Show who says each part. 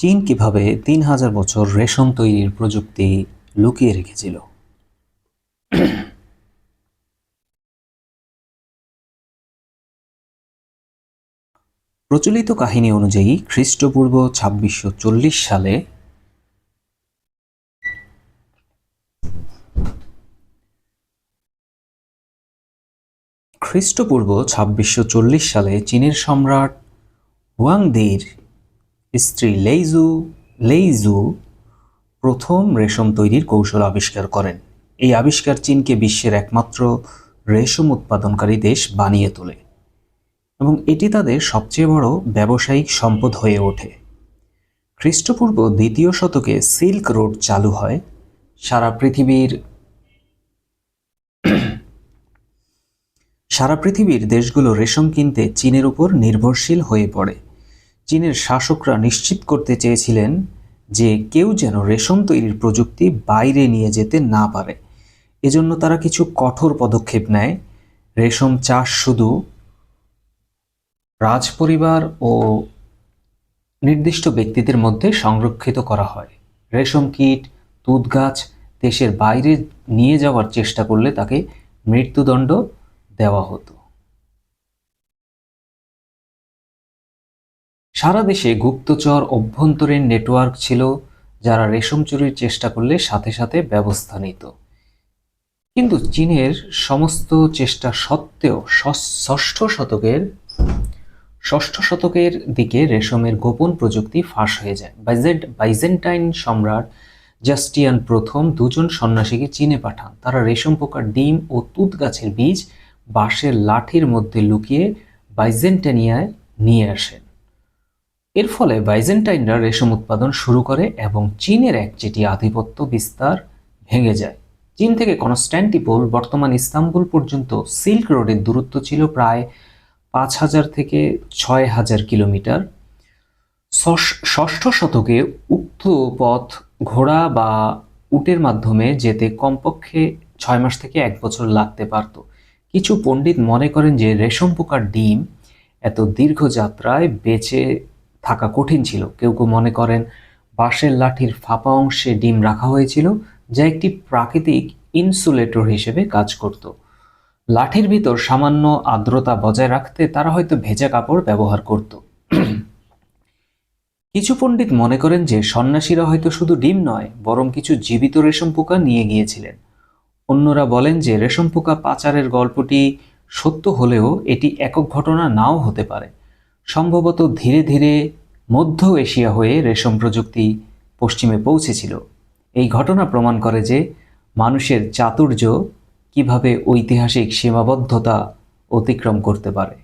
Speaker 1: চীন কীভাবে তিন হাজার বছর রেশম তৈরির প্রযুক্তি লুকিয়ে রেখেছিল? প্রচলিত কাহিনী অনুযায়ী খ্রিস্টপূর্ব ছাব্বিশশো চল্লিশ সালে খ্রিস্টপূর্ব ছাব্বিশশো চল্লিশ সালে চীনের সম্রাট হুয়াংদির স্ত্রী লেইজু লেইজু প্রথম রেশম তৈরির কৌশল আবিষ্কার করেন। এই আবিষ্কার চীনকে বিশ্বের একমাত্র রেশম উৎপাদনকারী দেশ বানিয়ে তোলে এবং এটি তাদের সবচেয়ে বড় ব্যবসায়িক সম্পদ হয়ে ওঠে। খ্রিস্টপূর্ব দ্বিতীয় শতকে সিল্ক রোড চালু হয়। সারা পৃথিবীর সারা পৃথিবীর দেশগুলো রেশম কিনতে চীনের উপর নির্ভরশীল হয়ে পড়ে। চীনের শাসকরা নিশ্চিত করতে চেয়েছিলেন যে কেউ যেন রেশম তৈরির প্রযুক্তি বাইরে নিয়ে যেতে না পারে। এজন্য তারা কিছু কঠোর পদক্ষেপ নেয়। রেশম চাষ শুধু রাজপরিবার ও নির্দিষ্ট ব্যক্তিদের মধ্যে সংরক্ষিত করা হয়। রেশম কীট তুঁত গাছ দেশের বাইরে নিয়ে যাওয়ার চেষ্টা করলে তাকে মৃত্যুদণ্ড দেওয়া হতো। সারা দেশে গুপ্তচর অভ্যন্তরীণ নেটওয়ার্ক ছিল, যারা রেশম চুরির চেষ্টা করলে সাথে সাথে ব্যবস্থা নিত। কিন্তু চীনের সমস্ত চেষ্টা সত্ত্বেও ষষ্ঠ- শতকের, ষষ্ঠ শতকের দিকে রেশমের গোপন প্রযুক্তি ফাঁস হয়ে যায়। বাইজেন্ট, বাইজেন্টাইন সম্রাট জাস্টিয়ান প্রথম দুজন সন্ন্যাসীকে চীনে পাঠান। তারা রেশম পোকার ডিম ও তুঁত গাছের বীজ বাঁশের লাঠির মধ্যে লুকিয়ে বাইজেন্টানিয়ায় নিয়ে আসেন। এর ফলে বাইজেন্টাইনরা রেশম উৎপাদন শুরু করে এবং চীনের একচেটি আধিপত্য বিস্তার ভেঙে যায়। চীন থেকে কনস্ট্যান্টিপোল বর্তমান ইস্তাম্বুল পর্যন্ত সিল্ক রোডের দূরত্ব ছিল প্রায় পাঁচ হাজার থেকে ছয় হাজার কিলোমিটার। ষষ্ঠ শতকে উক্ত পথ ঘোড়া বা উটের মাধ্যমে যেতে কমপক্ষে ছয় মাস থেকে এক বছর লাগতে পারত। কিছু পণ্ডিত মনে করেন যে রেশম পোকার ডিম এত দীর্ঘ যাত্রায় বেঁচে থাকা কঠিন ছিল। কেউ কেউ মনে করেন বাঁশের লাঠির ফাঁপা অংশে ডিম রাখা হয়েছিল, যা একটি প্রাকৃতিক ইনসুলেটর হিসেবে কাজ করত। লাঠির ভিতর সামান্য আর্দ্রতা বজায় রাখতে তারা হয়তো ভেজা কাপড় ব্যবহার করত। কিছু পণ্ডিত মনে করেন যে সন্ন্যাসীরা হয়তো শুধু ডিম নয়, বরং কিছু জীবিত রেশম পোকা নিয়ে গিয়েছিলেন। অন্যরা বলেন যে রেশম পোকা পাচারের গল্পটি সত্য হলেও এটি একক ঘটনা নাও হতে পারে। সম্ভবত ধীরে ধীরে মধ্য এশিয়া হয়ে রেশম প্রযুক্তি পশ্চিমে পৌঁছেছিল। এই ঘটনা প্রমাণ করে যে মানুষের চাতুর্য কীভাবে ঐতিহাসিক সীমাবদ্ধতা অতিক্রম করতে পারে।